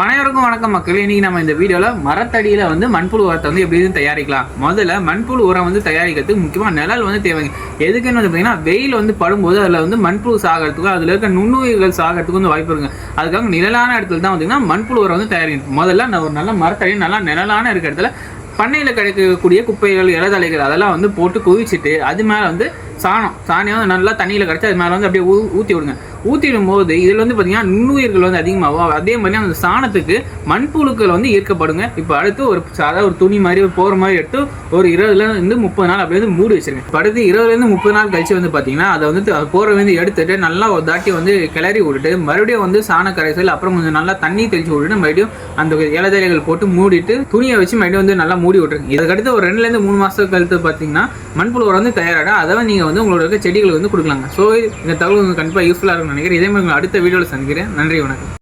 அனைவருக்கும் வணக்கம் மக்கள். இன்னைக்கு நம்ம இந்த வீடியோவில் மரத்தடியில் வந்து மண்புழு உரத்தை வந்து எப்படி தயாரிக்கலாம். முதல்ல மண்புழு உரம் வந்து தயாரிக்கிறதுக்கு முக்கியமாக நிழல் வந்து தேவைங்க. எதுக்குன்னு வந்து பார்த்தீங்கன்னா வெயில் வந்து படும்போது அதில் வந்து மண்புழு சாகிறதுக்கும் அதில் இருக்க நுண்ணுயிர்கள் சாகிறதுக்கு வந்து வாய்ப்பு இருக்குங்க. அதுக்காக நிழலான இடத்துல தான் பார்த்தீங்கன்னா மண்புழு உரம் வந்து தயாரிக்கணும். முதல்ல ஒரு நல்ல மரத்தடி நல்லா நிழலான இருக்க இடத்துல பண்ணையில் கிடைக்கக்கூடிய குப்பைகள் இலதலைகள் அதெல்லாம் வந்து போட்டு குவிச்சிட்டு அது மேலே வந்து சாணம் சாணியம் வந்து நல்லா தண்ணியில் கிடச்சி அது மேலே வந்து அப்படியே ஊ ஊற்றி விடுங்க. ஊற்றிடும் போது இதில் வந்து பார்த்தீங்கன்னா நுண்ணுயிர்கள் வந்து அதிகமாகும். அதே மாதிரி அந்த சாணத்துக்கு மண்புழுக்கள் வந்து ஈர்க்கப்படுங்க. இப்போ அடுத்து ஒரு சாதா ஒரு துணி மாதிரி ஒரு போகிற மாதிரி எடுத்து ஒரு இருபதுலேருந்து முப்பது நாள் அப்படியே வந்து மூடி வச்சிருங்க. இப்போ அடுத்து இருபதுலேருந்து முப்பது நாள் கழிச்சு வந்து பார்த்தீங்கன்னா அதை வந்து அது போகிற வந்து எடுத்துட்டு நல்லா ஒரு தாட்டி வந்து கிளறி விட்டுட்டு மறுபடியும் வந்து சாண கரைசல் அப்புறம் கொஞ்சம் நல்லா தண்ணி தெளிச்சு விட்டுட்டு மறுபடியும் அந்த இலதலைகள் போட்டு மூடிட்டு துணியை வச்சு மறுபடியும் வந்து நல்லா மூடி விட்டுருங்க. இதுக்கடுத்து ஒரு ரெண்டுலேருந்து மூணு மாதத்துக்கு கழித்து பார்த்தீங்கன்னா மண்புழு உரம் வந்து தயாராகிடும் அதை நீங்கள் வந்து உங்களோட செடிகளுக்கு வந்து கொடுக்கலாங்க. ஸோ இந்த தகவல் வந்து கண்டிப்பாக யூஸ்ஃபுல்லாக இருக்கும்னு நினைக்கிறேன். இதே மாதிரி அடுத்த வீடியோவில் சந்திக்கிறேன். நன்றி வணக்கம்.